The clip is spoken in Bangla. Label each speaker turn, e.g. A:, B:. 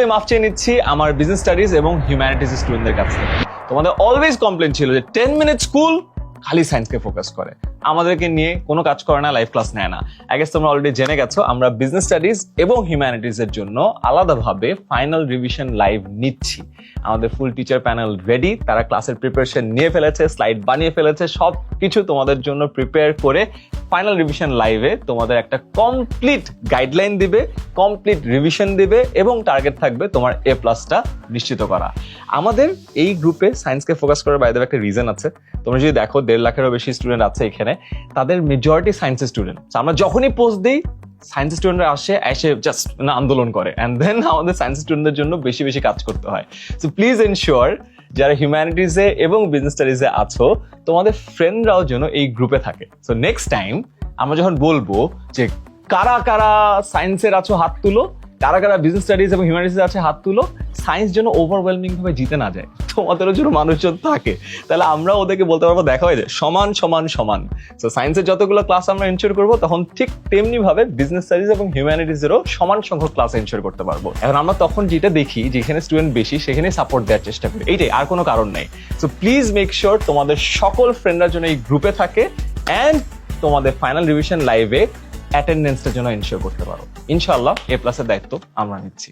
A: শুরুতেই মাফ চেয়ে নিচ্ছি আমার বিজনেস স্টাডিজ এবং হিউম্যানিটিজ স্টুডেন্টদের কাছ থেকে। তোমাদের অলওয়েজ কমপ্লেন ছিল যে টেন মিনিট স্কুল খালি সায়েন্সকে ফোকাস করে। আমাদেরকে নিয়ে কোনো কাজ করে না লাইভ ক্লাস নেয় না। আই গেস তোমরা অলরেডি জেনে গেছো, আমরা বিজনেস স্টাডিজ এবং হিউম্যানিটিজ এর জন্য আলাদাভাবে ফাইনাল রিভিশন লাইভ নিচ্ছি। আমাদের ফুল টিচার প্যানেল রেডি তারা ক্লাসের প্রিপারেশন নিয়ে ফেলেছে স্লাইড বানিয়ে ফেলেছে সব কিছু তোমাদের জন্য প্রিপেয়ার করে ফাইনাল রিভিশন লাইভে তোমাদের একটা কমপ্লিট গাইডলাইন দিবে কমপ্লিট রিভিশন দিবে এবং টার্গেট থাকবে তোমার এ প্লাসটা নিশ্চিত করা। আমাদের এই গ্রুপে সায়েন্সকে ফোকাস করার বাইরে একটা রিজন আছে। তোমরা যদি দেখো, দেড় লাখেরও বেশি স্টুডেন্ট আছে এখানে। তাদের মেজরিটি সায়েন্সের স্টুডেন্ট আমরা যখনই পোস্ট দিই সায়েন্স স্টুডেন্টরা আসে, এসে জাস্ট আন্দোলন করে। অ্যান্ড দেন আমাদের সায়েন্স স্টুডেন্টদের জন্য বেশি বেশি কাজ করতে হয়। সো প্লিজ এনশিওর যারা হিউম্যানিটিজে এবং বিজনেস স্টাডিজে আছো, তোমাদের ফ্রেন্ডরাও যেন এই গ্রুপে থাকে। সো নেক্সট টাইম আমরা যখন বলব যে কারা কারা সায়েন্সের আছো হাত তুলো কারা কারা বিজনেস স্টাডিজ এবং হিউম্যানিটিস আছে হাত তুলো সায়েন্স যেন ওভারওয়েলমিং ভাবে জিতে না যায়। তোমাদেরও যেন মানুষজন থাকে। তাহলে আমরা ওদেরকে বলতে পারব, দেখা হয়ে যায় সমান সমান সমান। তো সায়েন্সের যতগুলো ক্লাস আমরা এনশিওর করব, তখন ঠিক তেমনি ভাবে বিজনেস স্টাডিজ এবং হিউম্যানিটিজেরও সমান সংখ্যক ক্লাস এনশিওর করতে পারব। এখন আমরা তখন যেটা দেখি, যেখানে স্টুডেন্ট বেশি সেখানে সাপোর্ট দেওয়ার চেষ্টা করি। এইটাই, আর কোনো কারণ নেই। সো প্লিজ মেক শিওর তোমাদের সকল ফ্রেন্ডরা যেন এই গ্রুপে থাকে অ্যান্ড তোমাদের ফাইনাল রিভিশন লাইভে অ্যাটেন্ডেন্সটার জন্য এনশিওর করতে পারো। ইনশাল্লাহ এ প্লাসের দায়িত্ব আমরা নিচ্ছি।